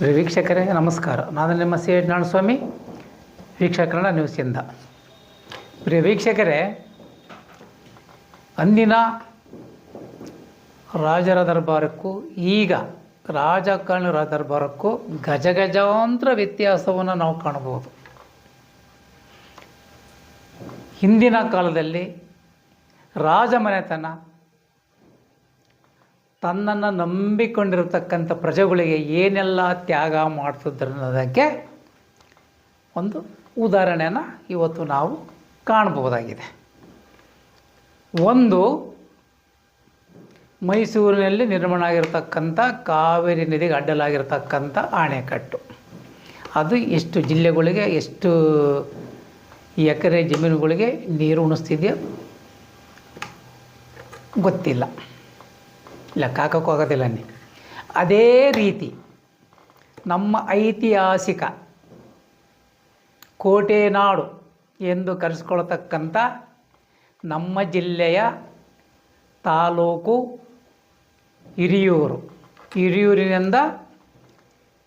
ವೀಕ್ಷಕರೇ, ನಮಸ್ಕಾರ. ನಾನು ನಿಮ್ಮ ಸಿ ಎಚ್ ನಾಣಸ್ವಾಮಿ ವೀಕ್ಷಕರಣ ನ್ಯೂಸಿಂದ ಪ್ರಿಯ ವೀಕ್ಷಕರೇ, ಅಂದಿನ ರಾಜರ ದರ್ಬಾರಕ್ಕೂ, ಈಗ ರಾಜಕಾರಣಿಗಳ ದರ್ಬಾರಕ್ಕೂ ಗಜಗಜಾಂತರ ವ್ಯತ್ಯಾಸವನ್ನು ನಾವು ಕಾಣಬಹುದು. ಹಿಂದಿನ ಕಾಲದಲ್ಲಿ ರಾಜಮನೆತನ ತನ್ನನ್ನು ನಂಬಿಕೊಂಡಿರತಕ್ಕಂಥ ಪ್ರಜೆಗಳಿಗೆ ಏನೆಲ್ಲ ತ್ಯಾಗ ಮಾಡ್ತಿದ್ರು ಅನ್ನೋದಕ್ಕೆ ಒಂದು ಉದಾಹರಣೆಯನ್ನು ಇವತ್ತು ನಾವು ಕಾಣಬಹುದಾಗಿದೆ. ಒಂದು, ಮೈಸೂರಿನಲ್ಲಿ ನಿರ್ಮಾಣ ಆಗಿರತಕ್ಕಂಥ ಕಾವೇರಿ ನದಿಗೆ ಅಡ್ಡಲಾಗಿರ್ತಕ್ಕಂಥ ಅಣೆಕಟ್ಟು ಅದು ಎಷ್ಟು ಜಿಲ್ಲೆಗಳಿಗೆ, ಎಷ್ಟು ಎಕರೆ ಜಮೀನುಗಳಿಗೆ ನೀರು ಉಣಿಸ್ತಿದೆಯೋ ಗೊತ್ತಿಲ್ಲ. ಲೆಕ್ಕ ಹಾಕೋಕ್ಕೂ ಆಗೋದಿಲ್ಲ ನೀ ಅದೇ ರೀತಿ ನಮ್ಮ ಐತಿಹಾಸಿಕ ಕೋಟೆ ನಾಡು ಎಂದು ಕರೆಸ್ಕೊಳ್ತಕ್ಕಂಥ ನಮ್ಮ ಜಿಲ್ಲೆಯ ತಾಲೂಕು ಹಿರಿಯೂರು. ಹಿರಿಯೂರಿನಿಂದ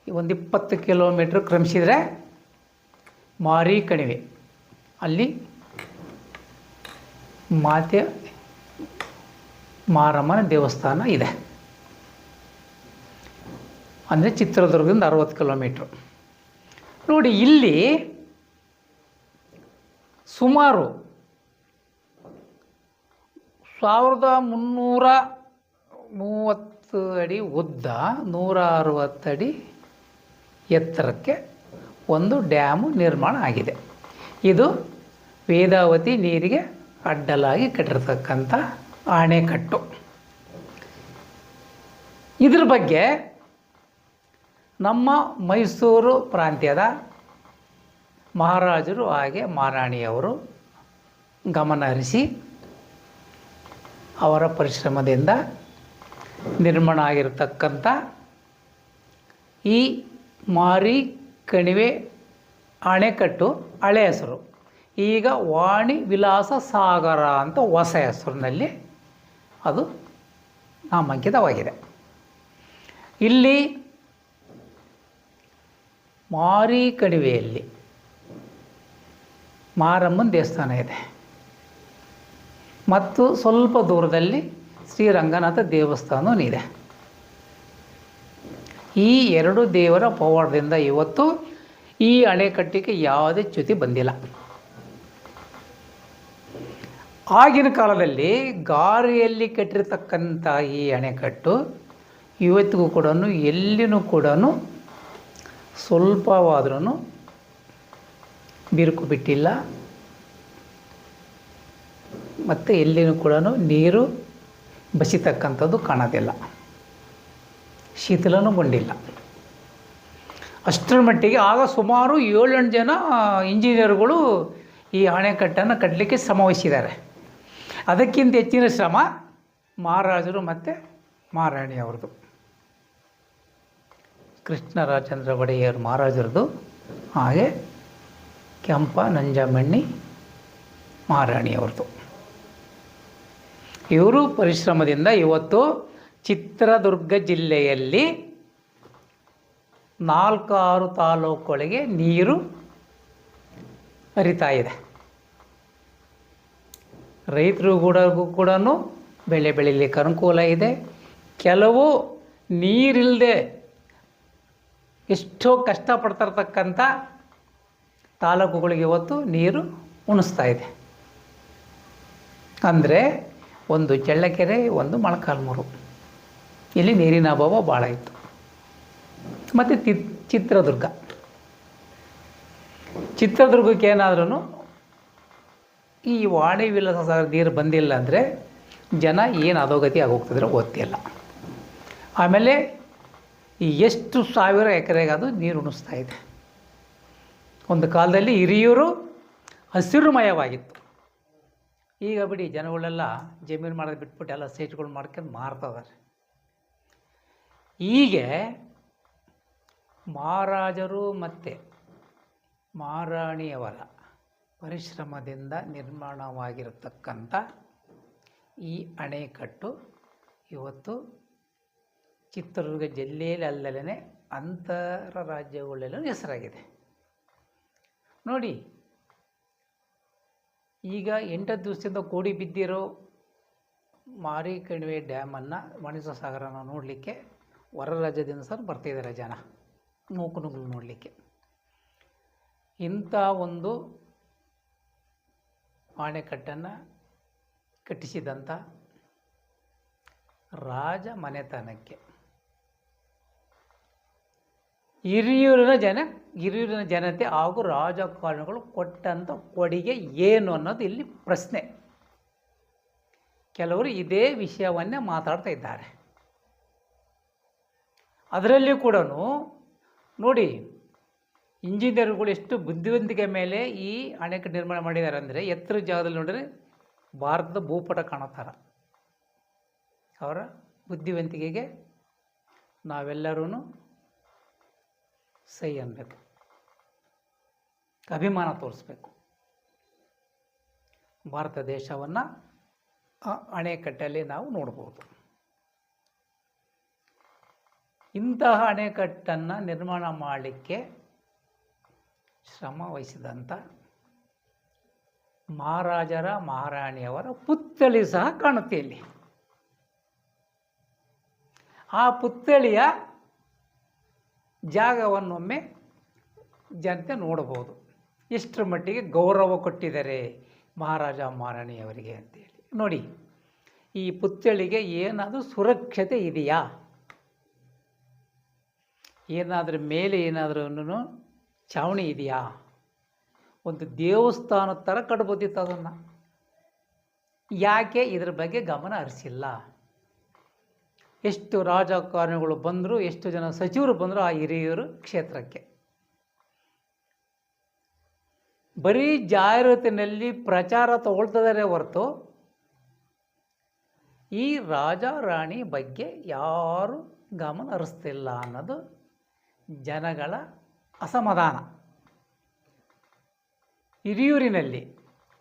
ಒಂದು ಇಪ್ಪತ್ತು ಕಿಲೋಮೀಟ್ರ್ ಕ್ರಮಿಸಿದರೆ ಮಾರಿ ಕಣಿವೆ ಅಲ್ಲಿ ಮಾತೆ ಮಾರಮ್ಮನ ದೇವಸ್ಥಾನ ಇದೆ. ಅಂದರೆ ಚಿತ್ರದುರ್ಗದಿಂದ ಅರವತ್ತು ಕಿಲೋಮೀಟ್ರ್. ನೋಡಿ, ಇಲ್ಲಿ ಸುಮಾರು ಸಾವಿರದ ಮುನ್ನೂರ ಮೂವತ್ತು ಅಡಿ ಉದ್ದ ನೂರ ಅರವತ್ತಡಿ ಎತ್ತರಕ್ಕೆ ಒಂದು ಡ್ಯಾಮು ನಿರ್ಮಾಣ ಆಗಿದೆ. ಇದು ವೇದಾವತಿ ನೀರಿಗೆ ಅಡ್ಡಲಾಗಿ ಕಟ್ಟಿರ್ತಕ್ಕಂಥ ಅಣೆಕಟ್ಟು ಇದ್ರ ಬಗ್ಗೆ ನಮ್ಮ ಮೈಸೂರು ಪ್ರಾಂತ್ಯದ ಮಹಾರಾಜರು ಹಾಗೆ ಮಹಾರಾಣಿಯವರು ಗಮನ ಹರಿಸಿ ಅವರ ಪರಿಶ್ರಮದಿಂದ ನಿರ್ಮಾಣ ಆಗಿರತಕ್ಕಂಥ ಈ ಮಾರಿ ಕಣಿವೆ ಅಣೆಕಟ್ಟು ಹಳೆ ಹೆಸರು. ಈಗ ವಾಣಿ ವಿಲಾಸ ಸಾಗರ ಅಂತ ಹೊಸ ಹೆಸರಿನಲ್ಲಿ ಅದು ನಾಮಾಂಕಿತವಾಗಿದೆ ಇಲ್ಲಿ ಮಾರಿ ಕಣಿವೆಯಲ್ಲಿ ಮಾರಮ್ಮನ ದೇವಸ್ಥಾನ ಇದೆ. ಮತ್ತು ಸ್ವಲ್ಪ ದೂರದಲ್ಲಿ ಶ್ರೀರಂಗನಾಥ ದೇವಸ್ಥಾನವೂ ಇದೆ. ಈ ಎರಡು ದೇವರ ಪವಾಡದಿಂದ ಇವತ್ತು ಈ ಅಣೆಕಟ್ಟಿಗೆ ಯಾವುದೇ ಚ್ಯುತಿ ಬಂದಿಲ್ಲ. ಆಗಿನ ಕಾಲದಲ್ಲಿ ಗಾರೆಯಲ್ಲಿ ಕಟ್ಟಿರ್ತಕ್ಕಂಥ ಈ ಅಣೆಕಟ್ಟು ಇವತ್ತಿಗೂ ಕೂಡ ಎಲ್ಲಿನೂ ಕೂಡ ಸ್ವಲ್ಪವಾದ್ರೂ ಬಿರುಕು ಬಿಟ್ಟಿಲ್ಲ. ಮತ್ತು ಎಲ್ಲಿನೂ ಕೂಡ ನೀರು ಬಸಿತಕ್ಕಂಥದ್ದು ಕಾಣೋದಿಲ್ಲ. ಬಂದಿಲ್ಲ. ಅಷ್ಟರ ಮಟ್ಟಿಗೆ ಆಗ ಸುಮಾರು ಏಳೆಂಟು ಜನ ಇಂಜಿನಿಯರ್ಗಳು ಈ ಅಣೆಕಟ್ಟನ್ನು ಕಟ್ಟಲಿಕ್ಕೆ ಶ್ರಮವಹಿಸಿದ್ದಾರೆ. ಅದಕ್ಕಿಂತ ಹೆಚ್ಚಿನ ಶ್ರಮ ಮಹಾರಾಜರು ಮತ್ತು ಮಹಾರಾಣಿಯವ್ರದ್ದು ಕೃಷ್ಣರಾಜೇಂದ್ರ ಒಡೆಯರ್ ಮಹಾರಾಜರದು ಹಾಗೆ ಕೆಂಪ, ನಂಜಮಣ್ಣಿ ಮಹಾರಾಣಿಯವ್ರದ್ದು ಇವರು ಪರಿಶ್ರಮದಿಂದ ಇವತ್ತು ಚಿತ್ರದುರ್ಗ ಜಿಲ್ಲೆಯಲ್ಲಿ ನಾಲ್ಕಾರು ತಾಲೂಕುಗಳಿಗೆ ನೀರು ಹರಿತಾ ಇದೆ. ರೈತರು ಕೂಡ ಕೂಡ ಬೆಳೆ ಬೆಳೀಲಿಕ್ಕೆ ಅನುಕೂಲ ಇದೆ. ಕೆಲವು ನೀರಿಲ್ಲದೆ ಎಷ್ಟೋ ಕಷ್ಟಪಡ್ತಿರ್ತಕ್ಕಂಥ ತಾಲೂಕುಗಳಿಗೆ ಇವತ್ತು ನೀರು ಉಣಿಸ್ತಾ ಇದೆ. ಅಂದರೆ ಒಂದು ಚಳ್ಳಕೆರೆ, ಒಂದು ಮೊಳಕಾಲ್ಮೂರು. ಇಲ್ಲಿ ನೀರಿನ ಅಭಾವ ಭಾಳ ಇತ್ತು. ಮತ್ತು ಚಿತ್ರದುರ್ಗ. ಚಿತ್ರದುರ್ಗಕ್ಕೆ ಏನಾದ್ರೂ ಈ ವಾಣಿ ವಿಲಾಸ ಸಾಗರ ನೀರು ಬಂದಿಲ್ಲ ಅಂದರೆ ಜನ ಏನು ಅಧೋಗತಿ ಆಗೋಗ್ತಿದ್ರೆ ಗೊತ್ತಿಲ್ಲ. ಆಮೇಲೆ ಎಷ್ಟು ಸಾವಿರ ಎಕರೆಗೆ ಅದು ನೀರು ಉಣಿಸ್ತಾ ಇದೆ. ಒಂದು ಕಾಲದಲ್ಲಿ ಹಿರಿಯೂರು ಹಸಿರುಮಯವಾಗಿತ್ತು. ಈಗ ಬಿಡಿ ಜನಗಳೆಲ್ಲ ಜಮೀನು ಮಾಡೋದು ಬಿಟ್ಬಿಟ್ಟು ಎಲ್ಲ ಸೈಟ್ಗಳು ಮಾಡ್ಕೊಂಡು ಮಾರ್ತಿದ್ದಾರೆ ಹೀಗೆ ಮಹಾರಾಜರು ಮತ್ತು ಮಹಾರಾಣಿಯವರ ಪರಿಶ್ರಮದಿಂದ ನಿರ್ಮಾಣವಾಗಿರತಕ್ಕಂಥ ಈ ಅಣೆಕಟ್ಟು ಇವತ್ತು ಚಿತ್ರದುರ್ಗ ಜಿಲ್ಲೆಯಲ್ಲಿ ಅಂತರ ರಾಜ್ಯಗಳಲ್ಲೂ ಹೆಸರಾಗಿದೆ. ನೋಡಿ, ಈಗ ಎಂಟು ದಿವಸದಿಂದ ಕೂಡಿ ಬಿದ್ದಿರೋ ಮಾರಿ ಕಣಿವೆ ಡ್ಯಾಮನ್ನು ಮಣಿಸ ಸಾಗರನ ನೋಡಲಿಕ್ಕೆ ಹೊರ ರಾಜ್ಯದಿಂದ ಸರ್ ಬರ್ತಿದ್ದಾರೆ ಜನ ನೂಕುನುಗ್ಲು ನೋಡಲಿಕ್ಕೆ. ಇಂಥ ಒಂದು ಅಣೆಕಟ್ಟನ್ನು ಕಟ್ಟಿಸಿದಂಥ ರಾಜ ಮನೆತನಕ್ಕೆ. ಹಿರಿಯೂರಿನ ಜನ, ಹಿರಿಯೂರಿನ ಜನತೆ ಹಾಗೂ ರಾಜಕಾರಣಿಗಳು ಕೊಟ್ಟಂಥ ಕೊಡುಗೆ ಏನು ಅನ್ನೋದು ಇಲ್ಲಿ ಪ್ರಶ್ನೆ. ಕೆಲವರು ಇದೇ ವಿಷಯವನ್ನೇ ಮಾತಾಡ್ತಾ ಇದ್ದಾರೆ. ಅದರಲ್ಲಿ ಕೂಡ ನೋಡಿ ಇಂಜಿನಿಯರ್ಗಳು ಎಷ್ಟು ಬುದ್ಧಿವಂತಿಕೆ ಮೇಲೆ ಈ ಅಣೆಕಟ್ಟು ನಿರ್ಮಾಣ ಮಾಡಿದ್ದಾರೆ ಅಂದರೆ ಎತ್ತರ ಜಾಗದಲ್ಲಿ ನೋಡಿದ್ರೆ ಭಾರತದ ಭೂಪಟ ಕಾಣುತ್ತಾರ ಅವರ ಬುದ್ಧಿವಂತಿಕೆಗೆ ನಾವೆಲ್ಲರೂ ಸೈ ಅನ್ನಬೇಕು ಅಭಿಮಾನ ತೋರಿಸ್ಬೇಕು. ಭಾರತ ದೇಶವನ್ನು ಅಣೆಕಟ್ಟಲ್ಲಿ ನಾವು ನೋಡ್ಬೋದು. ಇಂತಹ ಅಣೆಕಟ್ಟನ್ನು ನಿರ್ಮಾಣ ಮಾಡಲಿಕ್ಕೆ ಶ್ರಮ ವಹಿಸಿದಂಥ ಮಹಾರಾಜರ ಮಹಾರಾಣಿಯವರ ಪುತ್ಥಳಿ ಸಹ ಕಾಣುತ್ತೆ ಇಲ್ಲಿ. ಆ ಪುತ್ಥಳಿಯ ಜಾಗವನ್ನೊಮ್ಮೆ ಜನತೆ ನೋಡಬಹುದು. ಎಷ್ಟರ ಮಟ್ಟಿಗೆ ಗೌರವ ಕೊಟ್ಟಿದ್ದಾರೆ ಮಹಾರಾಜ ಮಹಾರಾಣಿಯವರಿಗೆ ಅಂತೇಳಿ. ನೋಡಿ, ಈ ಪುತ್ಥಳಿಗೆ ಏನಾದರೂ ಸುರಕ್ಷತೆ ಇದೆಯಾ? ಏನಾದರೂ ಮೇಲೆ ಏನಾದರೂ ಚಾವಣಿ ಇದೆಯಾ? ಒಂದು ದೇವಸ್ಥಾನದ ಥರ ಕಟ್ಬೋದಿತ್ತು ಅದನ್ನು. ಯಾಕೆ? ಇದ್ರ ಬಗ್ಗೆ ಗಮನ ಹರಿಸಿಲ್ಲ. ಎಷ್ಟು ರಾಜಕಾರಣಿಗಳು ಬಂದರು, ಎಷ್ಟು ಜನ ಸಚಿವರು ಬಂದರು ಆ ಹಿರಿಯೂರು ಕ್ಷೇತ್ರಕ್ಕೆ. ಬರೀ ಜಾಹೀರಾತಿನಲ್ಲಿ ಪ್ರಚಾರ ತಗೊಳ್ತಿದ್ದಾರೆ ಹೊರತು ಈ ರಾಜ ರಾಣಿ ಬಗ್ಗೆ ಯಾರು ಗಮನ ಹರಿಸ್ತಿಲ್ಲ ಅನ್ನೋದು ಜನಗಳ ಅಸಮಾಧಾನ. ಹಿರಿಯೂರಿನಲ್ಲಿ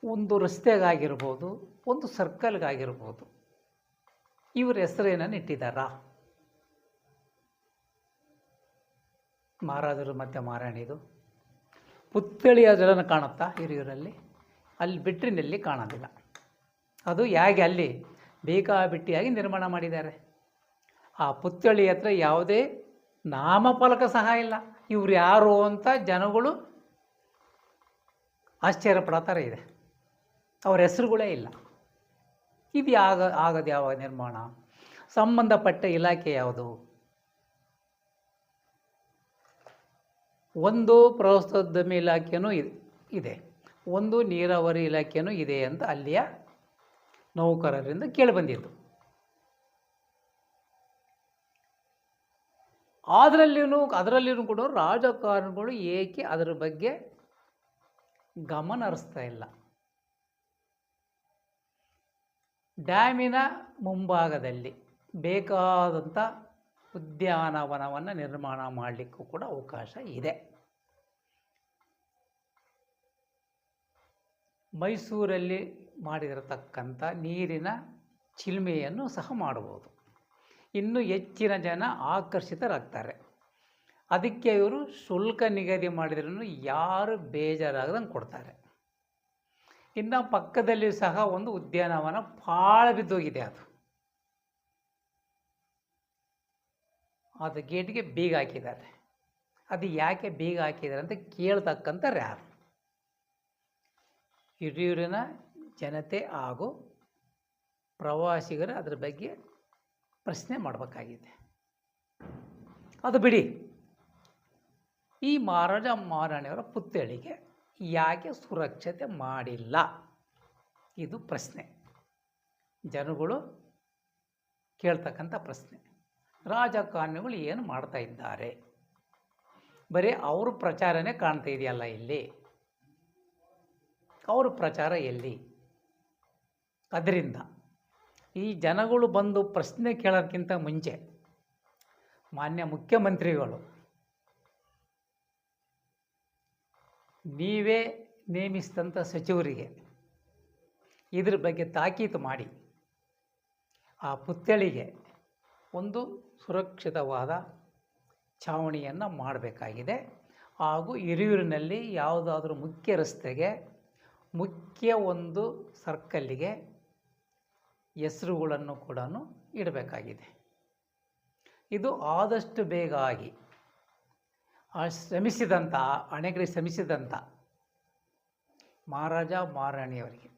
ಒಂದು ರಸ್ತೆಗಾಗಿರ್ಬೋದು, ಒಂದು ಸರ್ಕಲ್ಗಾಗಿರ್ಬೋದು, ಇವರ ಹೆಸರೇನನ್ನು ಇಟ್ಟಿದ್ದಾರಾ ಮಹಾರಾಜರು ಮತ್ತು ಮಹಾರಾಣಿದು ಪುತ್ಥಳಿಯ ಜಲನ ಕಾಣುತ್ತಾ ಹಿರಿಯೂರಲ್ಲಿ? ಅಲ್ಲಿ ಬಿಟ್ರಿನಲ್ಲಿ ಕಾಣೋದಿಲ್ಲ. ಅದು ಹೇಗೆ ಅಲ್ಲಿ ಬೇಕಾಬಿಟ್ಟಿಯಾಗಿ ನಿರ್ಮಾಣ ಮಾಡಿದ್ದಾರೆ? ಆ ಪುತ್ಥಳಿ ಹತ್ರ ಯಾವುದೇ ನಾಮಫಲಕ ಸಹ ಇಲ್ಲ. ಇವ್ರು ಯಾರು ಅಂತ ಜನಗಳು ಆಶ್ಚರ್ಯ ಪಡತಾರೆ ಇದೆ. ಅವ್ರ ಹೆಸರುಗಳೇ ಇಲ್ಲ. ಇದು ಆಗ ಆಗದು ಯಾವಾಗ ನಿರ್ಮಾಣ? ಸಂಬಂಧಪಟ್ಟ ಇಲಾಖೆ ಯಾವುದು? ಒಂದು ಪ್ರವಾಸೋದ್ಯಮ ಇಲಾಖೆಯೂ ಇದೆ. ಒಂದು ನೀರಾವರಿ ಇಲಾಖೆಯೂ ಇದೆ ಅಂತ ಅಲ್ಲಿಯ ನೌಕರರಿಂದ ಕೇಳಿಬಂದಿತ್ತು ಅದರಲ್ಲಿಯೂ ಅದರಲ್ಲಿಯೂ ಕೂಡ ರಾಜಕಾರಣಿಗಳು ಏಕೆ ಅದರ ಬಗ್ಗೆ ಗಮನ ಹರಿಸ್ತಾ ಇಲ್ಲ. ಡ್ಯಾಮಿನ ಮುಂಭಾಗದಲ್ಲಿ ಬೇಕಾದಂಥ ಉದ್ಯಾನವನವನ್ನು ನಿರ್ಮಾಣ ಮಾಡಲಿಕ್ಕೂ ಕೂಡ ಅವಕಾಶ ಇದೆ. ಮೈಸೂರಲ್ಲಿ ಮಾಡಿರತಕ್ಕಂಥ ನೀರಿನ ಚಿಲ್ಮೆಯನ್ನು ಸಹ ಮಾಡಬಹುದು ಇನ್ನೂ ಹೆಚ್ಚಿನ ಜನ ಆಕರ್ಷಿತರಾಗ್ತಾರೆ. ಅದಕ್ಕೆ ಇವರು ಶುಲ್ಕ ನಿಗದಿ ಮಾಡಿದ್ರೂ ಯಾರು ಬೇಜಾರಾಗದಂಗೆ ಕೊಡ್ತಾರೆ. ಇನ್ನು ಪಕ್ಕದಲ್ಲಿ ಸಹ ಒಂದು ಉದ್ಯಾನವನ ಭಾಳ ಬಿದ್ದೋಗಿದೆ ಅದು. ಅದು ಗೇಟ್ಗೆ ಬೀಗ ಹಾಕಿದ್ದಾರೆ. ಅದು ಯಾಕೆ ಬೀಗ ಹಾಕಿದ್ದಾರೆ ಅಂತ ಕೇಳ್ತಕ್ಕಂಥವ್ರು ಯಾರು ಹಿರಿಯೂರಿನ ಜನತೆ ಹಾಗೂ ಪ್ರವಾಸಿಗರು ಅದ್ರ ಬಗ್ಗೆ ಪ್ರಶ್ನೆ ಮಾಡಬೇಕಾಗಿದೆ. ಅದು ಬಿಡಿ. ಈ ಮಹಾರಾಜ ಮಹಾರಾಣಿಯವರ ಪುತ್ಥಳಿಗೆ ಯಾಕೆ ಸುರಕ್ಷತೆ ಮಾಡಿಲ್ಲ? ಇದು ಪ್ರಶ್ನೆ. ಜನಗಳು ಕೇಳ್ತಕ್ಕಂಥ ಪ್ರಶ್ನೆ. ರಾಜಕಾರಣಿಗಳು ಏನು ಮಾಡ್ತಾ ಇದ್ದಾರೆ? ಬರೀ ಅವರು ಪ್ರಚಾರನೇ ಕಾಣ್ತಾ ಇದೆಯಲ್ಲ ಇಲ್ಲಿ? ಅವ್ರ ಪ್ರಚಾರ ಎಲ್ಲಿ? ಅದರಿಂದ. ಈ ಜನಗಳು ಬಂದು ಪ್ರಶ್ನೆ ಕೇಳೋಕ್ಕಿಂತ ಮುಂಚೆ ಮಾನ್ಯ ಮುಖ್ಯಮಂತ್ರಿಗಳು, ನೀವೇ ನೇಮಿಸಿದಂಥ ಸಚಿವರಿಗೆ ಇದ್ರ ಬಗ್ಗೆ ತಾಕೀತು ಮಾಡಿ, ಆ ಪುತ್ಥಳಿಗೆ ಒಂದು ಸುರಕ್ಷಿತವಾದ ಛಾವಣಿಯನ್ನು ಮಾಡಬೇಕಾಗಿದೆ. ಹಾಗೂ ಹಿರಿಯೂರಿನಲ್ಲಿ ಯಾವುದಾದ್ರೂ ಮುಖ್ಯ ರಸ್ತೆಗೆ, ಮುಖ್ಯ ಒಂದು ಸರ್ಕಲ್ಲಿಗೆ ಹೆಸರುಗಳನ್ನು ಕೂಡ ಇಡಬೇಕಾಗಿದೆ. ಇದು ಆದಷ್ಟು ಬೇಗ ಆಗಿ ಶ್ರಮಿಸಿದಂಥ ಹಣೆಗಳಿಗೆ ಶ್ರಮಿಸಿದಂಥ ಮಹಾರಾಜ ಮಹಾರಾಣಿಯವರಿಗೆ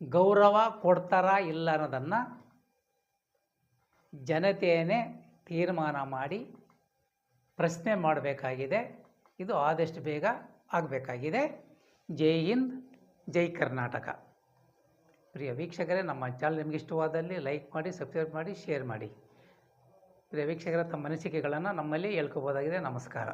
ಗೌರವ ಕೊಡ್ತಾರಾ ಇಲ್ಲ ಅನ್ನೋದನ್ನು ಜನತೆಯೇ ತೀರ್ಮಾನ ಮಾಡಿ ಪ್ರಶ್ನೆ ಮಾಡಬೇಕಾಗಿದೆ. ಇದು ಆದಷ್ಟು ಬೇಗ ಆಗಬೇಕಾಗಿದೆ. ಜೈ ಹಿಂದ್, ಜೈ ಕರ್ನಾಟಕ. ಪ್ರಿಯ ವೀಕ್ಷಕರೇ, ನಮ್ಮ ಚಾನಲ್ ನಿಮಗೆ ಇಷ್ಟವಾದಲ್ಲಿ ಲೈಕ್ ಮಾಡಿ ಸಬ್ಸ್ಕ್ರೈಬ್ ಮಾಡಿ ಶೇರ್ ಮಾಡಿ. ಪ್ರಿಯ ವೀಕ್ಷಕರ, ತಮ್ಮ ಅನಿಸಿಕೆಗಳನ್ನು ನಮ್ಮಲ್ಲಿ ಹೇಳ್ಕೋಬೋದಾಗಿದೆ. ನಮಸ್ಕಾರ.